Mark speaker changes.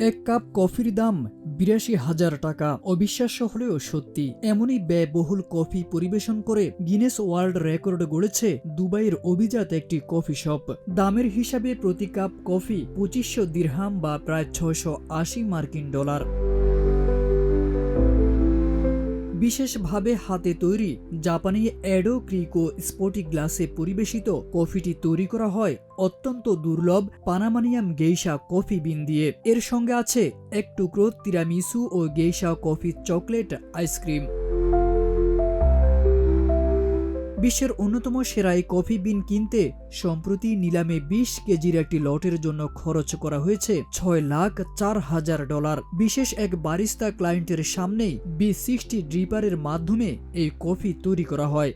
Speaker 1: এক কাপ কফির দাম বিরাশি হাজার টাকা। অবিশ্বাস্য হলেও সত্যি, এমনই ব্যয়বহুল কফি পরিবেশন করে গিনেস ওয়ার্ল্ড রেকর্ড গড়েছে দুবাইয়ের অভিজাত একটি কফি শপ। দামের হিসাবে প্রতি কাপ কফি পঁচিশশো দিরহাম বা প্রায় ছয়শো আশি মার্কিন ডলার। বিশেষভাবে হাতে তৈরি। জাপানি অ্যাডো ক্রিকো স্পোর্টি গ্লাসে পরিবেশিত কফিটি তৈরি করা হয় অত্যন্ত দুর্লভ পানামানিয়াম গেইসা কফি বিন দিয়ে। এর সঙ্গে আছে এক টুকরো তিরামিসু ও geisha coffee chocolate ice cream. বিশ্বের অন্যতম সেরাই কফি বিন কিনতে সম্প্রতি নিলামে বিশ কেজির একটি লটের জন্য খরচ করা হয়েছে ছয় লাখ চার হাজার ডলার। বিশেষ এক বারিস্তা ক্লায়েন্টের সামনেই বি সিক্সটি ড্রিপারের মাধ্যমে এই কফি তৈরি করা হয়।